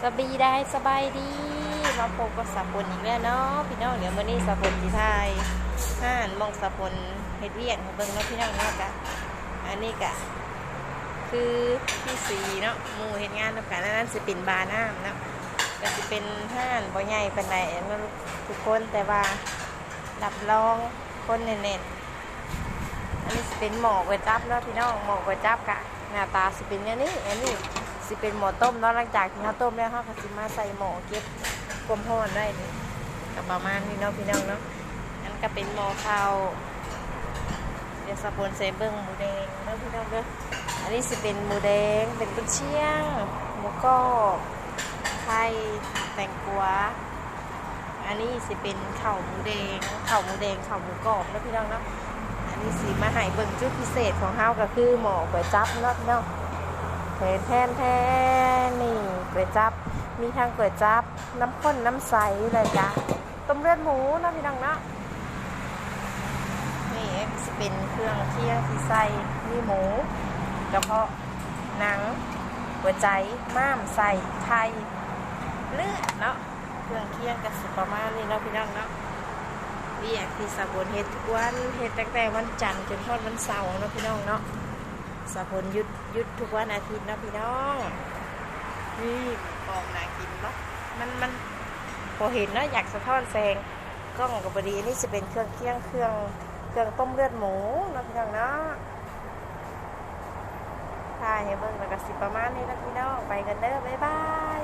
สบีได้สบายดีมาพบกับสาพลอีกแล้วเนาะพี่น้องเดี๋ยวมื้อนี้สาพลสิทยห้านมองสาพลเฮ็ดเวียกให้เบิ่งเนาะพี่น้องเนาะกะอันนี้กะคือพี่สีเนาะมูเฮ็ดงานนำกันอันนั้นสิเป็นบาร์น้ำเนาะก็สิเป็นห้านบ่ใหญ่ปานใดเนทุกคนแต่ว่ารับรองคนเน้นๆอันนี้สิเป็นหมอกก๋วยจั๊บเนาะพี่น้องหมอกก๋วยจั๊บกะหน้าตาสิเป็นอย่างนี้อันนี้ สิเป็นหม้อต้มเนาะหลังจากที่เขาต้มแล้วเขาก็สิมาใส่หม้อเก็บความร้อนได้นี่ก็ประมาณนี้เนาะพี่น้องเนาะนั่นก็เป็นหม้อข้าวเดี๋ยวสปอนเซเบิ้งหมูแดงเนาะพี่น้องเด้ออันนี้สิเป็นหมูแดงเป็นกุนเชียงหมูกรอบไข่แตงกวาอันนี้สิเป็นข้าวหมูแดงข้าวหมูแดงข้าวหมูกรอบเนาะพี่น้องเนาะอันนี้สิมาให้เบิ่งจุดพิเศษของเฮาก็คือหม้อก๋วยจั๊บเนาะพี่น้อง แทนแทนแทนนี่ก๋วยจับ มีทั้งก๋วยจับ น้ำข้นน้ำใสเลยจ้ะต้มเลือดหมูนะพี่น้องเนาะนี่จะเป็นเครื่องเคียงที่ใส่มีหมูกระเพาะหนังหัวใจม้ามใส่ไข่เลือดเนาะเครื่องเคียงกับสุปรมานี้เนาะพี่น้องเนาะเรียกที่สาบนเฮ็ดทุกวันเฮ็ดตั้งแต่วันจันทร์จนทอดวันเสาร์เนาะพี่น้องเนาะ สะพลยุดยุดทุกวันอาทิตย์นะพี่น้องนี่กองนากินเนาะมันมันพอเห็นนะอยากสะท้อนแสงกล้องกับบดีนี่จะเป็นเครื่องเคียงเครื่องเครื่องต้มเลือดหมูนะพี่น้องเนาะถ่ายให้เบิ่งแล้วก็สิประมาณนี้นะพี่น้องไปกันเด้อบ๊ายบาย